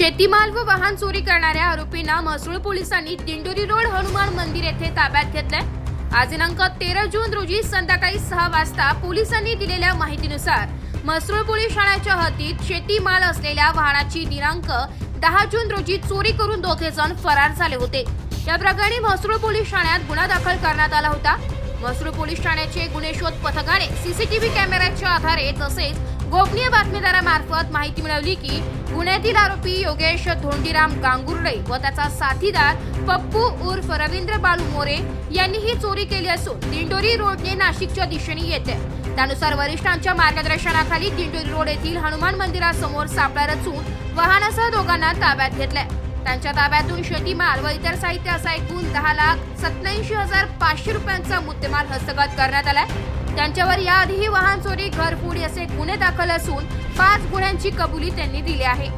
शेतीमाल व वाहन चोरी करणाऱ्या आरोपींना म्हसरूळ पोलिसांनी दिंडोरी रोड हनुमान मंदिर येथे ताब्यात घेतलंय. आज दिनांक तेरा जून रोजी संध्याकाळी सहा वाजता पोलिसांनी दिलेल्या माहितीनुसार म्हसरूळ पोलीस ठाण्याच्या हद्दीत शेतीमाल असलेल्या वाहनाची दिनांक दहा जून रोजी चोरी करून दोघे जण फरार झाले होते. या प्रकरणी म्हसरूळ पोलीस ठाण्यात गुन्हा दाखल करण्यात आला होता. म्हसरूळ पोलीस ठाण्याचे गुन्हे शोध पथकाने सीसीटीव्ही कॅमेऱ्याच्या आधारे तसेच गोपनीय बातमीदारामार्फत माहिती मिळवली की गुन्ह्यातील आरोपी योगेश धोंडीराम गांगुर्डे व त्याचा साथीदार पप्पू उर्फ रवींद्र बाळू मोरे यांनी ही चोरी केली असून दिंडोरी रोडने नाशिकच्या दिशेने येते. त्यानुसार वरिष्ठांच्या मार्गदर्शनाखाली दिंडोरी रोड येथील हनुमान मंदिरासमोर सापळा रचून वाहनासह दोघांना ताब्यात घेतलंय. त्यांच्या ताब्यातून शेतीमाल व इतर साहित्य असा एकूण दहा लाख सत्याऐंशी हजार पाचशे रुपयांचा मुद्देमाल हस्तगत करण्यात आलाय. त्यांच्यावर याआधीही वाहन चोरी घरफोडी असे गुन्हे दाखल असून पाच गुन्ह्यांची कबुली त्यांनी दिली आहे.